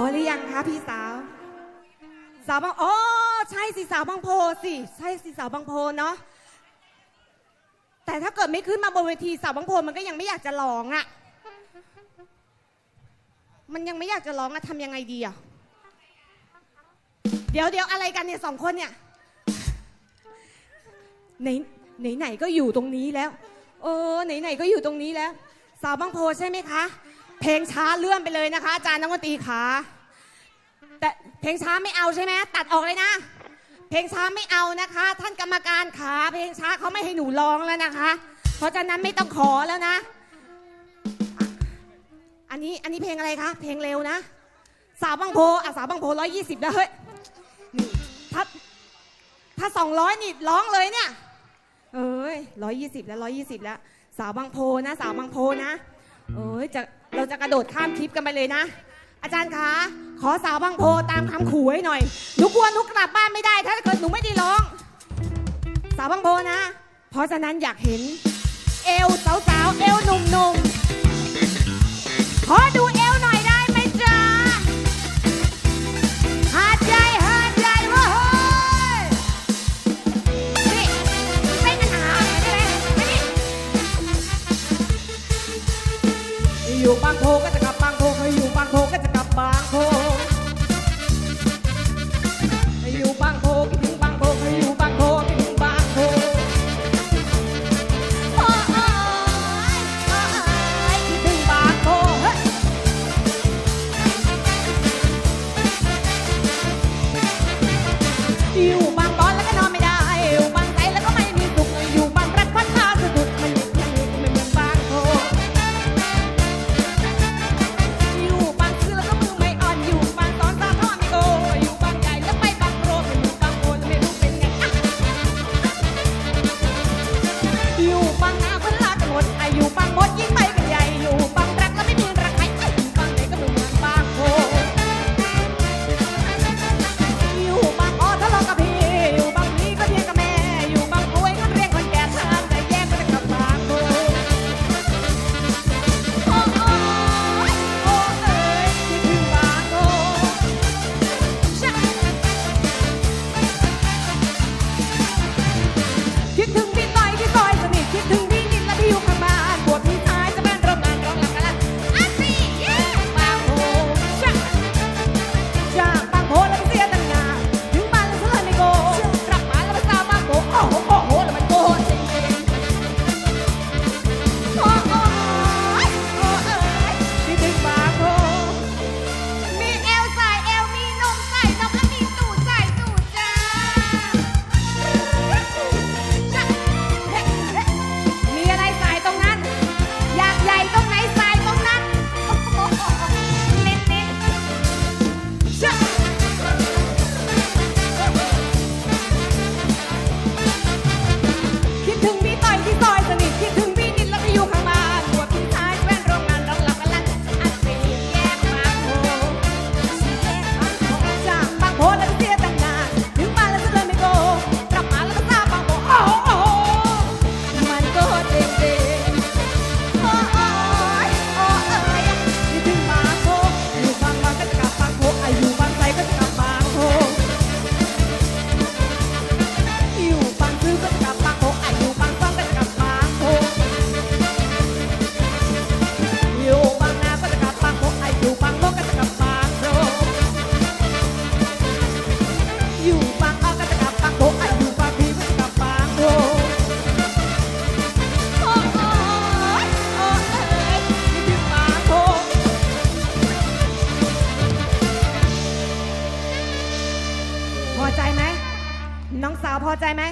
อหรือยังคะพี่สาว สาวบางอ๋อใช่สิสาวบางโพสิใช่สิสาวบางโพเนาะแต่ถ้าเกิดไม่ขึ้นมาบนเวทีสาวบางโพมันก็ยังไม่อยากจะร้องอะ่ะ มันยังไม่อยากจะร้องอะทำยังไงดีอะเดี๋ยวเดี๋ยวอะไรกันเนี่ยสองคนเนี่ยไหนไหนไหนก็อยู่ตรงนี้แล้วเออไหนไหนก็อยู่ตรงนี้แล้ว สาวบางโพใช่ไหมคะ เพลงช้าเลื่อนไปเลยนะคะ อาจารย์นักดนตรีขาแต่เพลงช้าไม่เอาใช่ไหมตัดออกเลยนะ เพลงช้าไม่เอานะคะ ท่านกรรมการขาเพลงช้าเขาไม่ให้หนูร้องแล้วนะคะ เพราะฉะนั้นไม่ต้องขอแล้วนะ อันนี้อันนี้เพลงอะไรคะเพลงเร็วนะ สาวบางโพอะสาวบางโพร้อยยี่สิบแล้วเฮ้ยนี่ถ้าถ้าสองร้อยนี่ร้องเลยเนี่ย เอ้ยร้อยยี่สิบแล้วร้อยยี่สิบแล้ว สาวบางโพนะ สาวบางโพนะเอ้ยจะ เราจะกระโดดข้ามคลิปกันไปเลยนะ อาจารย์คะ ขอสาวบางโพตามคำขู่ให้หน่อย หนูกลัวหนูกลับบ้านไม่ได้ ถ้าเกิดหนูไม่ได้ร้อง สาวบางโพนะ เพราะฉะนั้นอยากเห็น เอวสาวๆ เอวหนุ่มๆ ขอดู อยู่บางโพก็ คิด สาวพอใจไหม